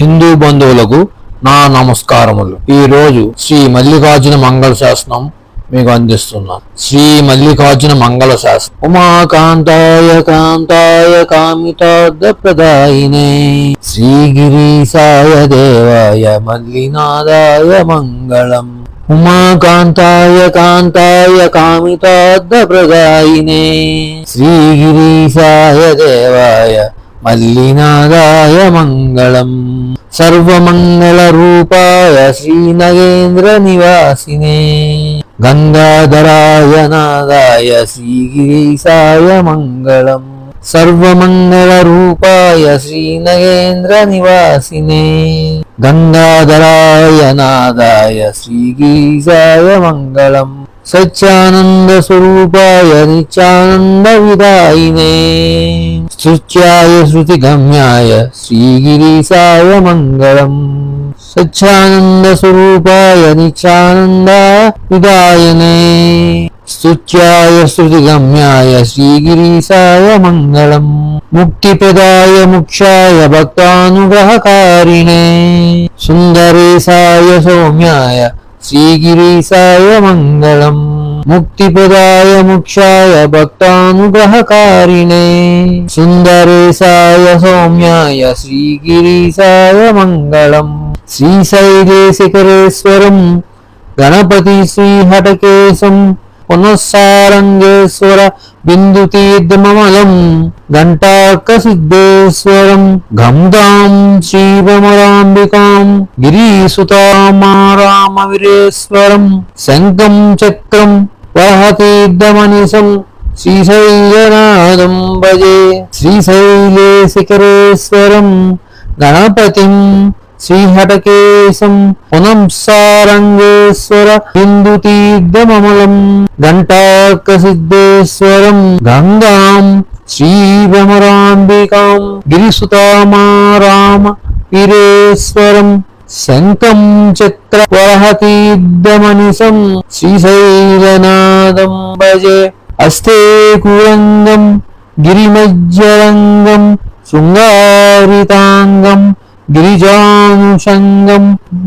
హిందూ బంధువులకు నా నమస్కారములు. ఈరోజు శ్రీ మల్లికార్జున మంగళ శాసనం మీకు అందిస్తున్నాం. శ్రీ మల్లికార్జున మంగళ శాసనం. ఉమాకాంతాయ కాంతాయ కామితార్థ ప్రదాయినే శ్రీగిరీశాయ దేవాయ మల్లినాదాయ మంగళం. ఉమాకాంతాయ కాంతాయ కామితార్థ ప్రదాయినే శ్రీగిరీశాయ దేవాయ మల్లినాదాయ మంగళం సర్వమంగళ రూపాయ శ్రీనగేంద్ర నివాసినే గంగాధరాయ నాదాయ శ్రీగిరీశాయ మంగళం సర్వమంగళ రూపాయ శ్రీనగేంద్ర నివాసినే గంగాధరాయ నాదాయ శ్రీగిరీశాయ మంగళం సత్యానంద స్వరూపాయ నిత్యానంద విదాయినే స్తుత్యాయ శృతి గమ్యాయ శ్రీగిరీశాయ మంగళం సత్యానంద స్వరూపాయ నిత్యానంద విదాయనే స్తుత్యాయ శృతి గమ్యాయ శ్రీగిరీశాయ మంగళం ముక్తిపదాయ ముక్షాయ భక్తానుగ్రహకారిణే సుందరేశాయ సౌమ్యాయ శ్రీగిరీశాయ మంగళం ముక్తిపదాయ ముక్షాయ భక్తానుగ్రహకారిణే సుందరేశాయ సౌమ్యాయ శ్రీగిరీశాయ మంగళం శ్రీశైలే శిఖరేశ్వరం గణపతి శ్రీహటకేశం పునఃసారంగేశ్వర బిందుతీర్థమలం ఘంటాక సిద్ధేశ్వరం గంగాం శ్రీభమరాంబికాం గిరీసుతామారామ వీరేశ్వరం శంఖం చక్రం వహతీర్థమనిశం శ్రీశైలనాథం భజే. శ్రీశైలే శిఖరేశ్వరం గణపతిం శ్రీహటకేశం పునంసారంగేశ్వర హిందుతీర్థమలం ఘంటాక సిద్ధేశ్వరం గంగాం శ్రీభ్రమరాంబికాం గిరిసుతామారామ వీరేశ్వరం శంఖం చక్ర వరహతీర్థమనిశం శ్రీశైలనాదం భజే. అస్తే కురంగం గిరిమజ్జరంగం శృంగారితాంగం గిరిజానుషంగం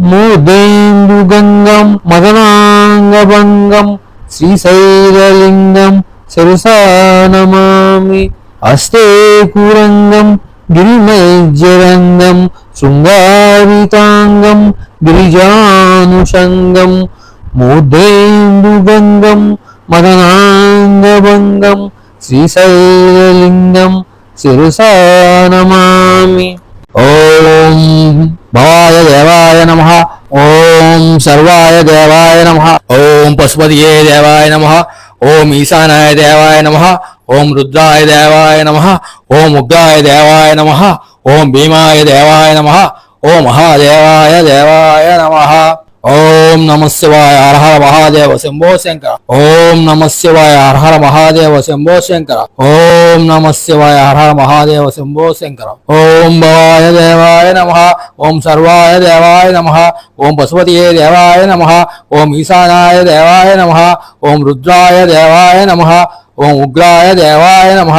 మూర్ధేందుగంగం మదనాంగభంగం శ్రీశైలలింగం శిరసానమామి అస్తే కురంగం గిరిమజ్జరంగం శృంగారితాంగం గిరిజానుషంగం మూర్ధేందుభంగం మదనాంగభంగం శ్రీశైలలింగం శిరసానమామి. ఓం భవాయ దేవాయ నమ. ఓం సర్వాయ దేవాయ నమ. ఓం పశుపతియే దేవాయ నమ. ఓం ఈశానాయ దేవాయ నమ. ఓం రుద్రాయ దేవాయ నమ. ఓం ఉగ్రాయ దేవాయ నమ. ఓం భీమాయ దేవాయ నమ ఓ మహాదేవాయ దేవాయ నమ. ఓం నమ శివాయ హర మహాదేవ శంభో శంకర. ఓం నమ శివాయ హర మహాదేవ శంభో శంకర. ఓం నమ శివాయ హర మహాదేవ శంభో శంకర. ఓం భవాయ దేవాయ నమ ఓం సర్వాయ దేవాయ నమ ఓం పశుపతియే దేవాయ నమ ఓం ఈశానాయ దేవాయ నమ ఓం రుద్రాయ దేవాయ నమ ఓం ఉగ్రాయ దేవాయ నమ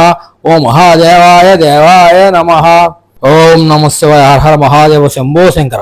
ఓం మహాదేవాయ దేవాయ నమ. ఓం నమస్తే హర హర మహాదేవ శంభో శంకర.